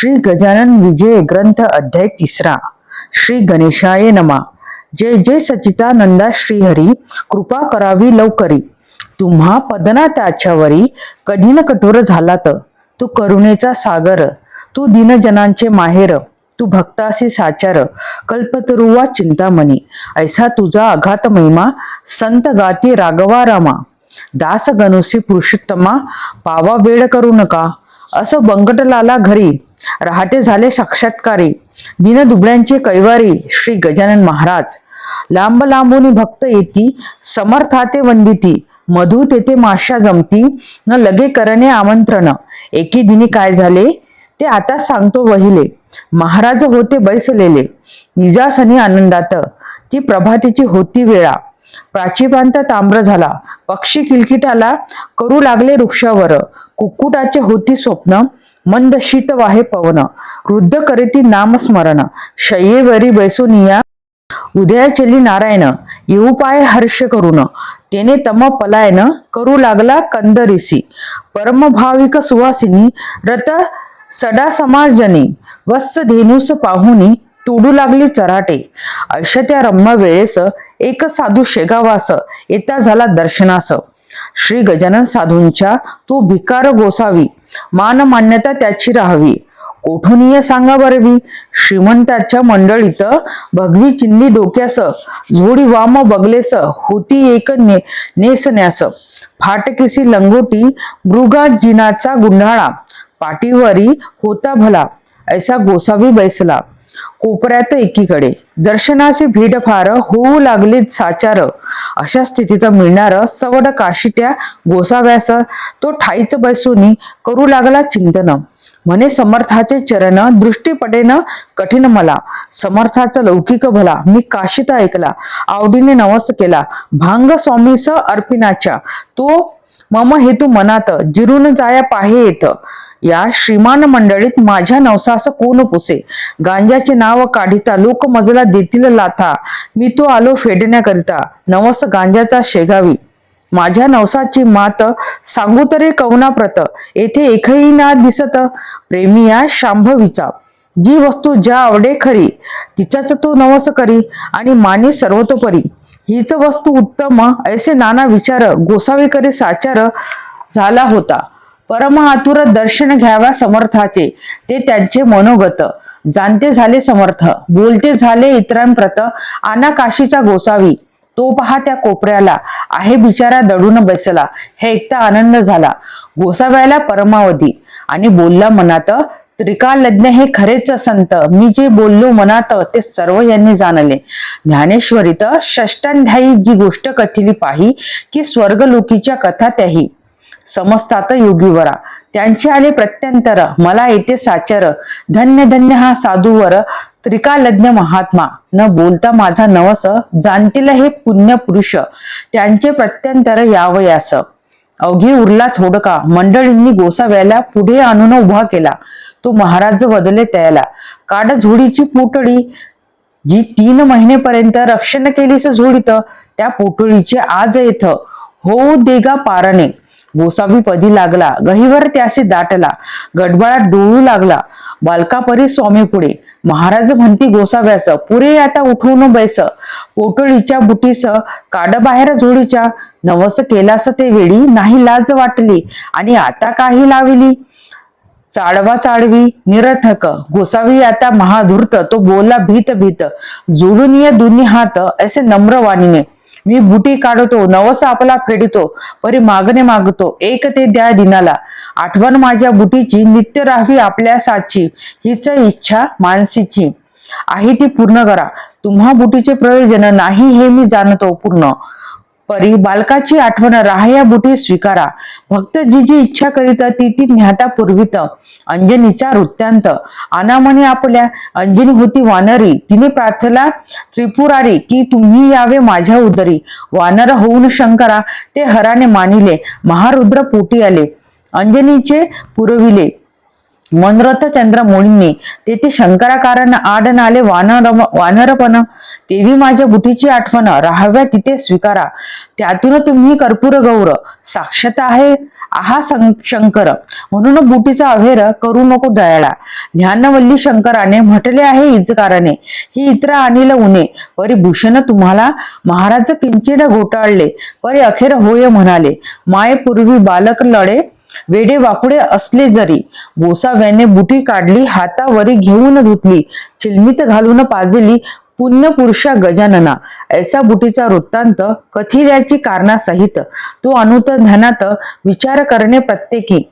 श्री गजानन विजय ग्रंथ अध्याय तिसरा. श्री गणेशाय नमा. जय जय सचितानंदा श्रीहरी. कृपा करावी लवकरी. तुम्हा पदना त्याच्यावरी कधी न कठोर झालात. तू करुणेचा सागर. तू दिनजनांचे माहेर. तू भक्तासी साचार. कल्पतरुवा चिंतामणी. ऐसा तुझा अघात महिमा. संत गाती रागवा रामा. दासगणुसी पुरुषोत्तमा. पावा वेळ करू नका. असं बंगटलाला घरी राहते झाले साक्षात्कारी. दिनदुबळ्यांचे कैवारी श्री गजानन महाराज. लांब लांबून भक्त येती समर्थाते वंदिती. मधु तेथे माशा जमती न लगे करणे आमंत्रण. एके दिनी काय झाले? ते आता सांगतो वहिले. महाराज होते बैसलेले. निजासनी आनंदात. ती प्रभातीची होती वेळा. प्राचीपांत ताम्र झाला. पक्षी किलकिटाला करू लागले वृक्षावर. कुक्कुटाचे होती स्वप्न. मंद शीत वाहे पवन. वृद्ध करीती नामस्मरण. शय्येवरी बैसुनिया. उदया चली नारायण. येऊ पाय हर्ष करून तेने तम पलायन. करू लागला कंदरिसी. परमभाविक सुवासिनी. रत सडा समाजनी वत्स धेनुस पाहुनी. तुडू लागली चराटे. अशा त्या रम्य वेळेस एक साधू शेगावास. येता झाला दर्शनास. श्री गजानन साधूंच्या तू भिकार गोसावी. मान मान्यता त्याची राहावी. कोठुनीय सांगा बरवी? श्रीमंताच्या मंडळीत भगवी चिन्नी डोक्यास झोडी वाम बगलेस होती एक ने नेसण्यास. फाटकिसी लंगोटी मृगा जिनाचा गुंडाळा. पाठीवरी होता भला ऐसा गोसावी बैसला. कोपऱ्यात एकीकडे. दर्शनाचे भीडफार होऊ लागले साचार. अशा स्थितीत मिळणार सवड काशीत्या गोसाव्यास तो ठाईच बैसूनी करू लागला चिंतन. म्हणे समर्थाचे चरण दृष्टी पडेन कठीण मला. समर्थाचा लौकिक भला मी काशीत ऐकला. आवडीने नवस केला. भांग स्वामीस अर्पिनाच्या तो मम हेतू मनात जिरून जाया पाहे येत या श्रीमान मंडळीत माझ्या नवसास कोण पुसे? गांजाचे नाव काढिता लोक मजला देतील लाथा. मी तो आलो फेडण्याकरिता. नवस गांजाचा शेगावी. माझ्या नवसाची मात सांगू तरी कवनाप्रत. येथे एकही ना दिसत. प्रेमिया शांभवीचा. जी वस्तू ज्या आवडे खरी तिचाच तो नवस करी आणि मानी सर्वतोपरी. हीच वस्तू उत्तम ऐसे नाना विचार गोसावी करी साचार झाला होता. परम दर्शन घ्यावा समर्थाचे. ते त्यांचे मनोगत. जाणते झाले समर्थ. बोलते झाले इतरांप्रत. आना काशीचा गोसावी. तो पहा त्या कोपऱ्याला. आहे बिचारा दडून बसला. हे एकटा आनंद झाला. गोसाव्याला परमावधी. आणि बोलला मनात त्रिकालज्ञ हे खरेच संत. मी जे बोललो मनात ते सर्व यांनी जाणले. ज्ञानेश्वरीत षष्टांध्यायी जी गोष्ट कथिली पाही की स्वर्गलोकीच्या कथा त्याही. समजतात योगीवरा. त्यांचे आले प्रत्यंतर. मला येते साचर. धन्य धन्य हा साधूवर. त्रिकालज्ञ महात्मा. न बोलता माझा नवस. जाणतील हे पुण्य पुरुष. त्यांचे प्रत्यंतर यावयास अवघी उरला थोडका. मंडळींनी गोसाव्याला पुढे आणून उभा केला. तो महाराज बदले त्याला काड झोडीची पुटळी जी तीन महिनेपर्यंत रक्षण केलीस झोडीत त्या पोटळीचे आज येथ हो देगा पारणे. गोसावी पदी लागला. गहीवर त्यासी दाटला. गडबडात डोळू लागला. बालकापरी स्वामी पुढे. महाराज म्हणती गोसाव्यास पुरे आता उठवून बैस. पोटळीच्या बुटीस काड बाहेर जोडीच्या. नवस केलास ते वेळी नाही लाज वाटली. आणि आता काही लाविली? चाडवा चाडवी निरथक गोसावी आता महाधूर्त तो बोलला भीत भीत. जोडून दुनी हात असे नम्रवाणीने मी बुटी काढतो नवस आपला फेडतो परी मागणे मागतो एक ते द्या दिनाला. आठवण माझ्या बुटीची नित्य राहावी आपल्या साची हीच इच्छा मानसीची. आहे ती पूर्ण करा. तुम्हा बुटीचे प्रयोजन नाही हे मी जाणतो पूर्ण. परी बालकाची आठवण राहया बुटी स्वीकारा. भक्त जी जी इच्छा करीत ती ती ज्ञाता पूर्वीत. अंजनीचा वृत्तांत. अनामनी आपल्या अंजनी होती वानरी. तिने प्रार्थना त्रिपुरारी की तुम्ही यावे माझ्या उदरी. वानर होऊन शंकरा ते हराने मानिले. महारुद्र पोटी आले. अंजनीचे पुरविले. मनरथ चंद्र तेथे शंकराकारण आडन आले वानर वानरपण. तेवी माझ्या बुटीची आठवण. राहाव्या तिथे स्वीकारा. त्यातून तुम्ही कर्पूर गौर. साक्षात आहे आहा सं- शंकर. म्हणून बुटीचा अभेर करू नको दयाळा. ज्ञानवल्ली शंकराने म्हटले आहे इजकाराने. ही इतर आणील उणे परी भूषण तुम्हाला. महाराज किंचित घोटाळले. परी अखेर होय म्हणाले. मायेपूर्वी बालक लढे वेडे वाकडे असले जरी गोसाव्याने बुटी काढली हातावरी घेऊन धुतली चिलमित घालून पाजली पुण्यपुरुषा गजानना. ऐसा बुटीचा वृत्तांत कथिल्याची कारणासहित तो अनुत ध्यानात विचार करणे प्रत्येकी.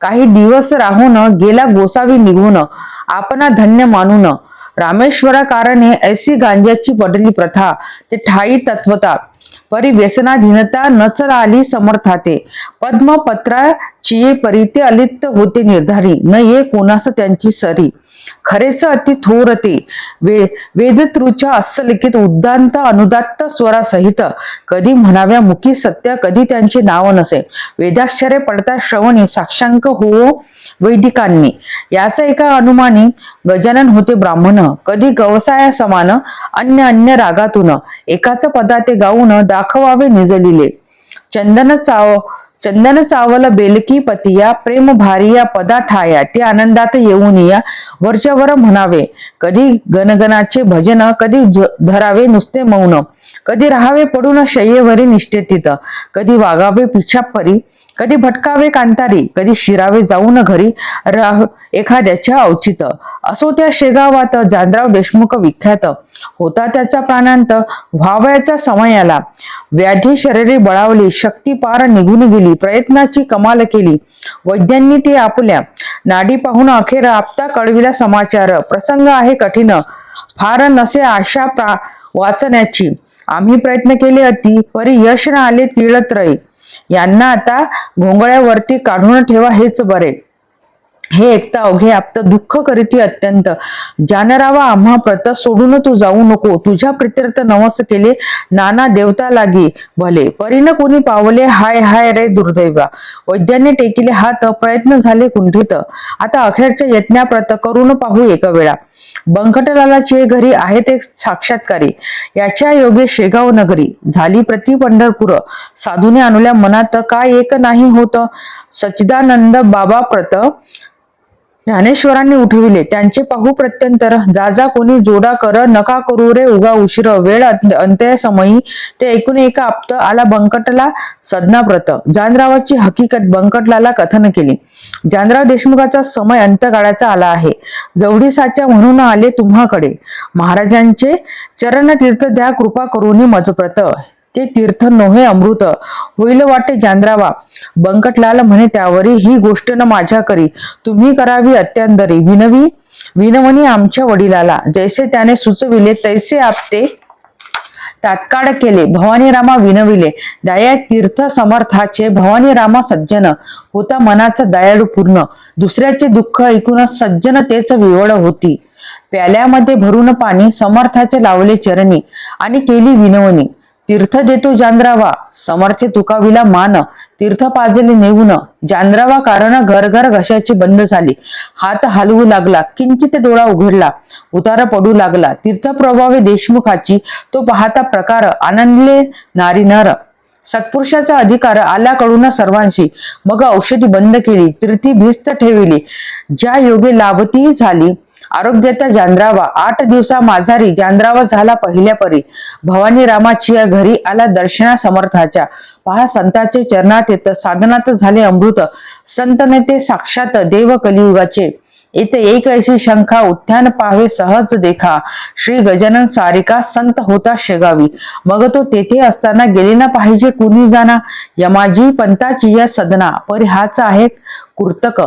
काही दिवस राहून गेला गोसावी निघून आपणा धन्य मानून. रामेश्वरा कारणे ऐसी गांजाची पडली प्रथा ते ठाई तत्वता. परी व्यसनाधीनता नचर आली समर्थाते. पद्मपत्राची परिते अलिप्त होते निर्धारी. न ये कोणास त्यांची सरी. खरेच अति थोरते वे वेदतृच्या अस्सलिखित उद्दांत अनुदात्त स्वरासहित. कधी म्हणाव्या मुखी सत्य कधी त्यांचे नाव नसे. वेदाक्षरे पडता श्रवणी साक्षांक हो वैदिकांनी. याच एका अनुमानी गजानन होते ब्राह्मण. कधी गवसाया समान अन्य अन्य रागातून. एकाच पदा ते गाऊन दाखवावे निजलिले. चंदन चाव चंदन चावल बेलकी पतिया प्रेम भारिया पदा ठाया ते आनंदात येऊन या वरच्यावर म्हणावे. कधी गणगणाचे भजन कधी धरावे नुसते मौन. कधी राहावे पडून शय्येवरी निष्ठेतीत कधी वागावे पिछापरी कधी भटकावे कांतारी कधी शिरावे जाऊन घरी राह एखाद्याच्या औचित असो त्या शेगावात जानराव देशमुख विख्यात. होता त्याचा प्राणांत व्हावयाचा समयाला. व्याधी शरीरे बळावली शक्ती पार निघून गेली प्रयत्नाची कमाल केली. वैद्यांनी ती आपल्या नाडी पाहून अखेर आपता कळविला समाचार. प्रसंग आहे कठीण. फार नसे आशा प्रा वाचण्याची. आम्ही प्रयत्न केले अति परी यश न आले तिळत्रय. यांना आता घोंगळ्यावरती काढून ठेवा हेच बरे. हे ऐकता अवघे आपत दुःख करीती अत्यंत. जानरावा आम्हा प्रत सोडून तू जाऊ नको. तुझ्या प्रित्यर्थ नवस केले नाना देवता लागी भले. परीन कोणी पावले हाय हाय रे दुर्दैवा. वैद्याने टेकिले हात प्रयत्न झाले कुंठित. आता अखेरच्या यत्नाप्रत करून पाहू एका वेळा. बंकटलालाचे घरी आहेत एक साक्षात्कारी. याच्या योगे शेगाव नगरी. झाली प्रति पंढरपूर. साधूने आणल्या मनात काय एक नाही होत. सच्चिदानंद बाबा प्रत ज्ञानेश्वरांनी उठविले. त्यांचे पाहू प्रत्यंतर जाजा कोणी जोडा कर नका करू रे उगा उशीर. वेळ अंत- अंत्यसमयी. ते ऐकून एका आप्त आला बंकटला सदनाप्रत जानरावाची हकीकत बंकटलाला कथन केली. जानराव देशमुखाचा समय अंतकाळाचा आला आहे. जवडी साच्या म्हणून आले तुम्हाकडे. महाराजांचे चरण तीर्थ द्या कृपा करुनी मजप्रत. ते तीर्थ नोहे अमृत. होईल वाटे जानरावा बंकटलाल म्हणे त्यावरी ही गोष्ट न माझ्या करी. तुम्ही करावी अत्यंतरी. विनवी विनवणी आमच्या वडिलाला. जैसे त्याने सुचविले तैसे आपते तात्काळ केले. भवानी रामा विनविले. दया तीर्थ समर्थाचे भवानी रामा सज्जन. होता मनाचा दयाळू पूर्ण. दुसऱ्याचे दुःख ऐकून सज्जन तेच विवळ होती. प्याल्यामध्ये भरून पाणी समर्थाचे लावले चरणी. आणि केली विनवणी. तीर्थ देतो जानरावा समर्थ तुकाविला मान. तीर्थ पाजले नेऊन जानरावा कारण घर घर घशाची बंद झाली. हात हलवू लागला किंचित डोळा उघडला उतारा पडू लागला. तीर्थ प्रभावे देशमुखाची तो पाहता प्रकार आनंदले नारी नर. सत्पुरुषाचा अधिकार आल्याकडून सर्वांशी. मग औषधी बंद केली तीर्थी भिस्त ठेविली. ज्या योगे लाभती झाली आरोग्याचा जांद्रावा. आठ दिवसा माझारी जांद्रावा झाला पहिल्या परी भवानी रामाची या घरी आला दर्शना समर्थाच्या पहा संताचे चरणात येत साधनात झाले अमृत. संत नेते साक्षात देव कलियुगाचे येथे एक ऐशी शंखा उत्थान पाहावे सहज देखा. श्री गजानन सारिका संत होता शेगावी. मग तो तेथे असताना गेले ना पाहिजे कुणी जाना यमाजी पंताची या सदना. परी हाच आहे कुर्तक.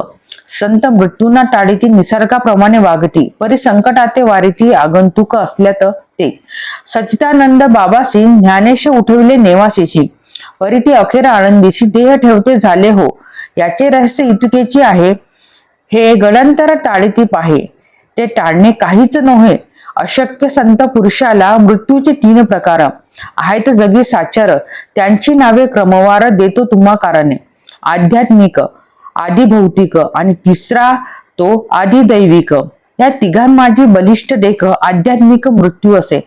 संत मृत्यूंना टाळीती निसर्गाप्रमाणे वागती परी संकटाते वारीती आगंतुक असल्यात ते. सच्चिदानंद बाबासी ज्ञानेश उठविले नेवासीशी. परी ती अखेर आनंदीशी देह ठेवते झाले हो. याचे रहस्य इतकेचे आहे हे गडंतर टाळीती पाहे ते टाळणे काहीच नव्हे. अशक्य संत पुरुषाला मृत्यूचे तीन प्रकार. आहेत जगी साचार. त्यांची नावे क्रमवार देतो तुम्हा कारणे. आध्यात्मिक. आदिभौतिक आणि तिसरा तो आदिदैविक. या तिघांमाझी बलिष्ठ देख आध्यात्मिक मृत्यू असे.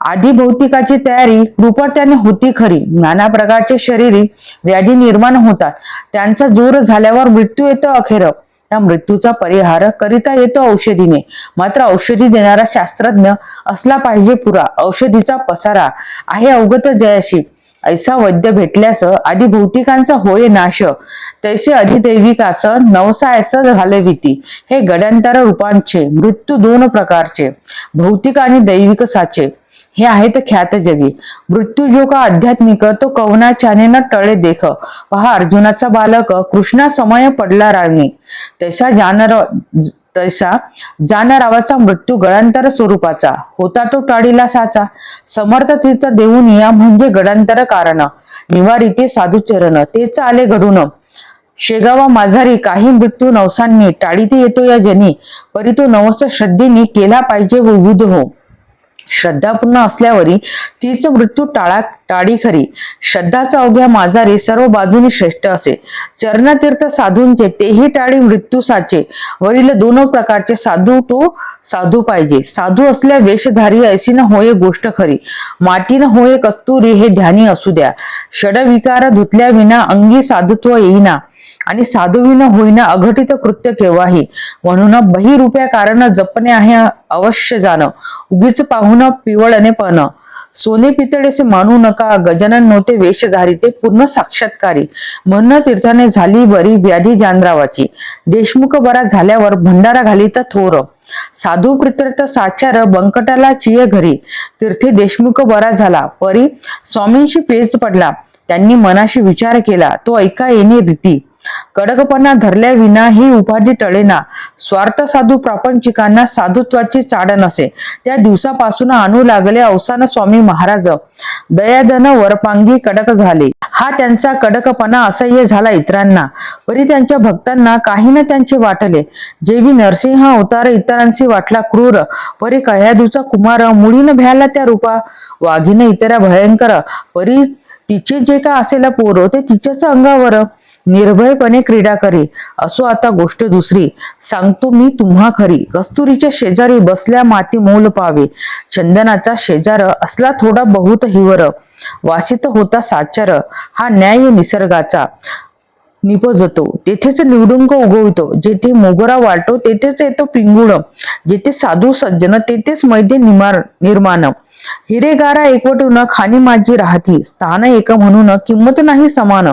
आधी भौतिकाची तयारी कृपा होती खरी. नाना प्रकारचे शरीरी व्याधी निर्माण होतात. त्यांचा जोर झाल्यावर मृत्यू येतो अखेर. त्या मृत्यूचा परिहार करिता येतो औषधीने. मात्र औषधी देणारा शास्त्रज्ञ असला पाहिजे पुरा. औषधीचा पसारा आहे अवगत जयाशी. ऐसा वैद्य भेटल्यास आधी भौतिकांचा होय नाश. तैसे असं झालं भीती. हे गड्यांतर रूपांचे मृत्यू दोन प्रकारचे भौतिक आणि दैविक साचे. हे आहेत ख्यात जगी. मृत्यू जो का आध्यात्मिक तो कवनाच्याने न टळे देख. पहा अर्जुनाचा बालक कृष्णा समय पडला राणी. तैसा जानर तैसा जानरावाचा मृत्यू गळांतर स्वरूपाचा. होता तो टाळीला साचा. समर्थ तीर्थ देऊन या म्हणजे गडांतर कारण. निवारी ते साधुचरण. तेच आले घडून. शेगावा माझारी काही मृत्यू नवसांनी टाळीते येतो या जनी परी तो नवस श्रद्धेने केला पाहिजे विविध हो श्रद्धापूर्ण असल्यावरी तीच मृत्यू टाळा टाळी खरी. श्रद्धाचा अवघ्या माझारी सर्व बाजूने श्रेष्ठ असे. चरणतीर्थ साधूंचे तेही टाळी मृत्यू साचे. वरील दोन प्रकारचे साधू तो साधू पाहिजे. साधू असल्या वेशधारी ऐसी न होय गोष्ट खरी. माती न होय कस्तुरी हे ध्यानी असू द्या. षडविकार धुतल्या विना अंगी साधुत्व येईना. आणि साधुविन होईना अघटित कृत्य केव्हाही? म्हणून बहिरूप्या कारण जपणे आहे अवश्य जाणं. उगीच पाहून पिवळणे पण. सोने पितळेसे मानू नका. गजानन नव्हते वेशधारी ते पूर्ण साक्षात्कारी. म्हणून तीर्थाने झाली बरी व्याधी जानरावाची देशमुख बरा झाल्यावर भंडारा घालीत थोर. साधू प्रितर्थ साचार बंकटाला चिये घरी. तीर्थे देशमुख बरा झाला. परी स्वामींशी पेच पडला. त्यांनी मनाशी विचार केला. तो ऐका येणे रीती. कडकपणा धरल्या विना ही उपाधी टळेना. स्वार्थ साधू प्रापंचिकांना साधुत्वाची चाड नसे. त्या दिवसापासून आणू लागले अवसान स्वामी महाराज. दयाधन वरपांगी कडक झाले. हा त्यांचा कडकपणा असह्य झाला इतरांना. परी त्यांच्या भक्तांना काही ना त्यांचे वाटले. जेवी नरसिंह अवतार इतरांशी वाटला क्रूर. परी कह्यादूचा कुमार मुळीन भ्याला त्या रूपा. वाघीनं इतरा भयंकर. परी तिचे जे का असेल पोर ते तिच्याच अंगावर. निर्भयपणे क्रीडा करी. असो आता गोष्ट दुसरी. सांगतो मी तुम्हा खरी. कस्तुरीच्या शेजारी बसल्या माती मोल पावे. चंदनाचा शेजार असला थोडा बहुत हिवर. वासित होता साचार. हा न्याय निसर्गाचा. निपजतो. तेथेच निवडुंक उगवतो. जेथे मोगरा वाटतो तेथेच येतो पिंगुळ. जेथे साधू सज्जन तेथेच मैदे निमार निर्माण. हिरेगारा एकवटून खाणी माझी राहती. स्थान एक म्हणून किंमत नाही समान.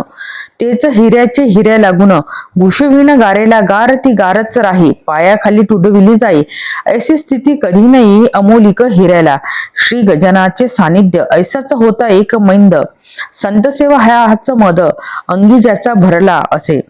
तेच हिऱ्याचे हिऱ्या लागून. भूषविण गारेला गार ती गारच राही. पायाखाली तुडविली जाई. ऐसी स्थिती कधी नाही अमोलिक हिऱ्याला. श्री गजानाचे सानिध्य. ऐसाच होता एक मैंद. संतसेवा ह्या हाच मद. अंगी ज्याचा भरला असे.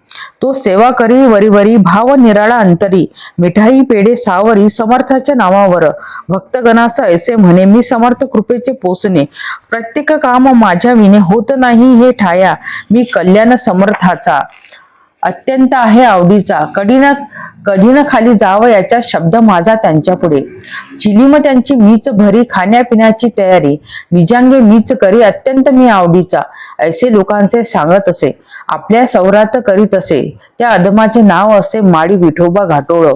तो सेवा करी वरीवरी भाव निराळा अंतरी. मिठाई पेढे सावरी समर्थाच्या नावावर. भक्तगणास ऐसे म्हणे मी समर्थ कृपेचे पोचणे प्रत्येक काम माझ्या विने होत नाही हे ठाया. मी कल्याण समर्थाचा. अत्यंत आहे आवडीचा. कधीना कधी न खाली जावं याचा शब्द माझा त्यांच्या पुढे. चिलीम त्यांची मीच भरी खाण्यापिण्याची तयारी. निजांगे मीच करी अत्यंत मी आवडीचा. ऐसे लोकांचे सांगत असे. आपल्या सौरात करीत असे. त्या अदमाचे नाव असे माडी विठोबा घाटोळ.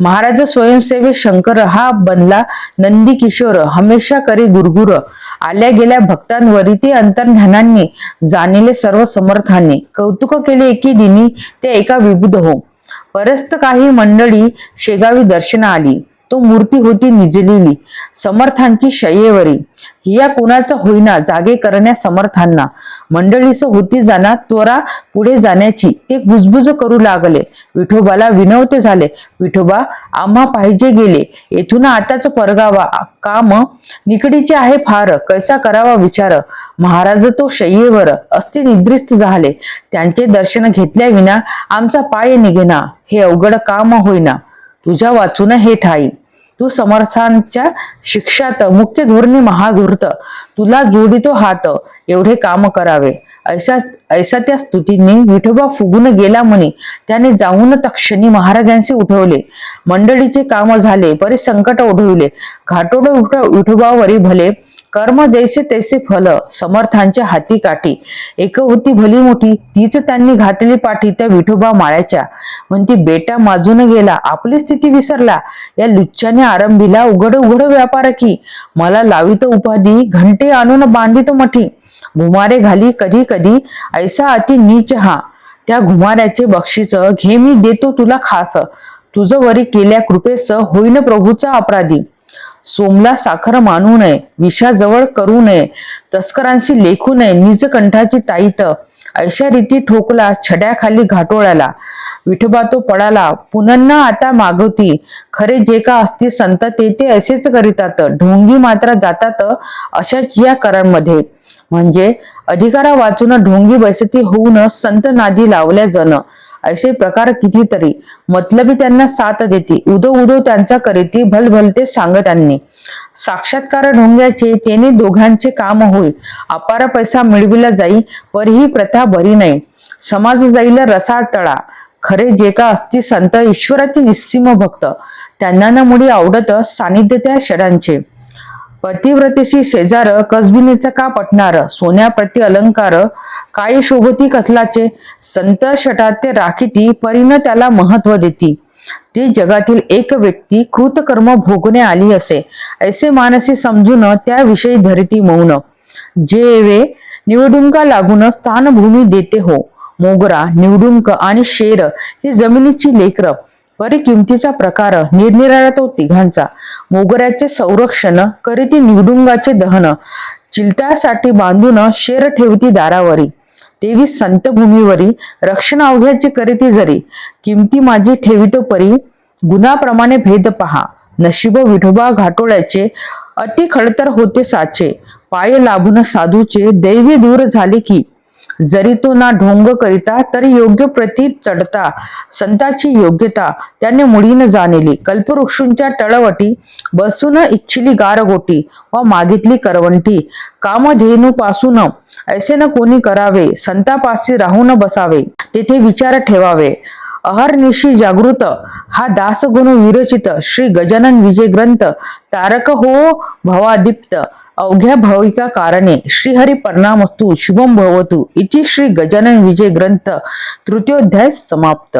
महाराज स्वयंसेवे शंकर हा बनला नंदी किशोर हमेशा करी गुरगुर. आल्या गेल्या भक्तांवरी ते अंतर्ज्ञानांनी जाणिले सर्व समर्थांनी. कौतुक केले एकी दिनी ते एका विबुध हो. परस्त काही मंडळी शेगावी दर्शना आली. तो मूर्ती होती निजलेली. समर्थांची शयेवरी. हिया कुणाचा होईना जागे करण्या समर्थांना. मंडळीस होती जाना त्वरा पुढे जाण्याची. ते गुजबुज करू लागले. विठोबाला विनवते झाले. विठोबा आम्हा पाहिजे गेले. येथून आताच परगावा. काम निकडीचे आहे फार. कैसा करावा विचार. महाराज तो शय्येवर अस्ति निद्रिस्त झाले. त्यांचे दर्शन घेतल्या विना आमचा पाय निघेना. हे अवघड काम होईना. तुझ्या वाचून हे ठाई. तू समर्थांच्या शिक्षात मुख्य धोरणी महाधूर्त. तुला जोडितो हात एवढे काम करावे. ऐसा ऐसा त्या स्तुतींनी विठोबा फुगून गेला म्हणे. त्याने जाऊन तक्षणी महाराजांचे उठवले. मंडळीचे काम झाले परी संकट ओढविले. घाटोड उठ विठोबावरी भले कर्म जैसे तैसे फल समर्थांच्या हाती काठी. एक होती भली मोठी तीच त्यांनी घातली पाठी त्या विठोबा माळ्याच्या. म्हणती बेटा माजून गेला आपली स्थिती विसरला. या लुच्छाने आरंभीला उघड उघड व्यापार की. मला लावित उपाधी घंटे आणून बांधित मठी. घुमारे घाली कधी कधी ऐसा अति नीच हा. त्या घुमाऱ्याचे बक्षीस घे मी देतो तुला खास. तुझं वरी केल्या कृपेस होईन प्रभूचा अपराधी. सोमला साखर मानू नये विषाजवळ करू नये तस्करांशी लेखू नये निज कंठाची ताईत अशा रीती ठोकला छड्याखाली घाटोळ्याला विठोबा तो पडाला पुनन्ना आता मागवती खरे जे का असते संत ते ते असेच करीतात ढोंगी मात्र जातात अशाच या करांमध्ये. म्हणजे अधिकारा वाचून ढोंगी बैसती होऊन संत नादी लावल्या जण. असे प्रकार कितीतरी. मतलबी त्यांना साथ देती. उदो उदो त्यांचा करीती भलभलते सांग त्यांनी साक्षात्कार ढोंग्याचे तेने दोघांचे काम होईल. अपार पैसा मिळविला जाई पर ही प्रथा बरी नाही. समाज जाईल रसा तळा. खरे जे का असती संत ईश्वराची निस्सीम भक्त. त्यांना ना मुडी आवडत सानिध्य त्या शरांचे पतिव्रतेशी शेजार कसबिनीचा का पटणार? सोन्याप्रती अलंकार काय शोभती कथलाचे संत शटात राखीती परीनं त्याला महत्त्व देती. ती जगातील एक व्यक्ती कृतकर्म भोगणे आली असे. ऐसे मानसी समजून त्याविषयी धरती मौन. जेवे निवडुंका लागून स्थानभूमी देते हो. मोगरा निवडुंक आणि शेर ही जमिनीची लेकर. परी किमतीचा प्रकार निरनिराळा तो तिघांचा मोगऱ्याचे संरक्षण करीती निवडुंगाचे दहन. चिलत्यासाठी बांधून शेर ठेवती दारावरी. तेवीस संतभूमीवरी रक्षण अवघ्याची करीती जरी किमती माझी ठेवितो परी. गुणाप्रमाणे भेद पहा. नशीब विठोबा घाटोळ्याचे अति खडतर होते साचे. पाय लाभून साधूचे दैवी दूर झाले की. जरी तो ना ढोंग करिता तरी योग्य प्रती चढता. संताची योग्यता त्याने मुळीन जाणली. कल्पवृक्षूंच्या टळवटी बसून इच्छिली गारगोटी व मागितली करवंटी. कामधेनू पासून ऐसे न कोणी करावे संतापासी राहून बसावे तेथे विचार ठेवावे. अहर्निशी जागृत हा दासगुण विरचित श्री गजानन विजय ग्रंथ तारक हो भवादीप्त अवघ्या भाविका कारणे श्रीहरी परिणामस्तु शुभम भवतु इति श्री गजानन विजय ग्रंथ तृतीयोध्याय समाप्त.